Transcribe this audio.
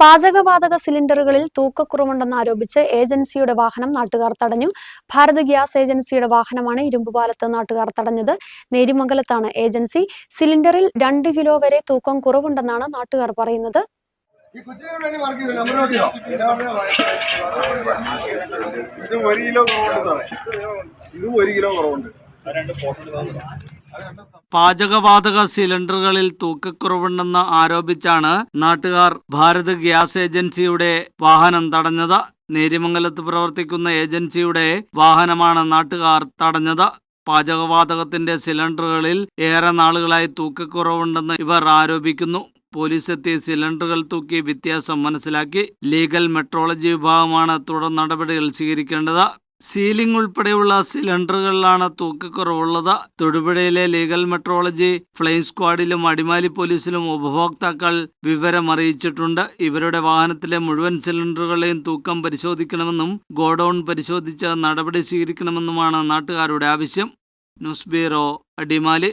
പാചകവാതക സിലിണ്ടറുകളിൽ തൂക്കക്കുറവുണ്ടെന്ന് ആരോപിച്ച് ഏജൻസിയുടെ വാഹനം നാട്ടുകാർ തടഞ്ഞു. ഭാരത് ഗ്യാസ് ഏജൻസിയുടെ വാഹനമാണ് ഇരുമ്പുപാലത്ത് നാട്ടുകാർ തടഞ്ഞത്. നേരിമംഗലത്താണ് ഏജൻസി. സിലിണ്ടറിൽ രണ്ട് കിലോ വരെ തൂക്കം കുറവുണ്ടെന്നാണ് നാട്ടുകാർ പറയുന്നത്. ഇത് ഒരു കിലോ കുറവുണ്ട് സാറേ. ഇത് ഒരു കിലോ കുറവുണ്ട്. പാചകവാതക സിലിണ്ടറുകളിൽ തൂക്കക്കുറവുണ്ടെന്ന് ആരോപിച്ചാണ് നാട്ടുകാർ ഭാരത് ഗ്യാസ് ഏജൻസിയുടെ വാഹനം തടഞ്ഞത്. നേര്യമംഗലത്ത് പ്രവർത്തിക്കുന്ന ഏജൻസിയുടെ വാഹനമാണ് നാട്ടുകാർ തടഞ്ഞത്. പാചകവാതകത്തിന്റെ സിലിണ്ടറുകളിൽ ഏറെ നാളുകളായി തൂക്കക്കുറവുണ്ടെന്ന് ഇവർ ആരോപിക്കുന്നു. പോലീസ് എത്തി സിലിണ്ടറുകൾ തൂക്കി വ്യത്യാസം മനസ്സിലാക്കി. ലീഗൽ മെട്രോളജി വിഭാഗമാണ് തുടർ നടപടികൾ സ്വീകരിക്കേണ്ടത്. സീലിംഗ് ഉൾപ്പെടെയുള്ള സിലിണ്ടറുകളിലാണ് തൂക്കക്കുറവുള്ളത്. തൊടുപുഴയിലെ ലീഗൽ മെട്രോളജി ഫ്ലൈം സ്ക്വാഡിലും അടിമാലി പോലീസിലും ഉപഭോക്താക്കൾ വിവരം അറിയിച്ചിട്ടുണ്ട്. ഇവരുടെ വാഹനത്തിലെ മുഴുവൻ സിലിണ്ടറുകളെയും തൂക്കം പരിശോധിക്കണമെന്നും ഗോഡൌൺ പരിശോധിച്ച് നടപടി സ്വീകരിക്കണമെന്നുമാണ് നാട്ടുകാരുടെ ആവശ്യം. News bureau Adimali.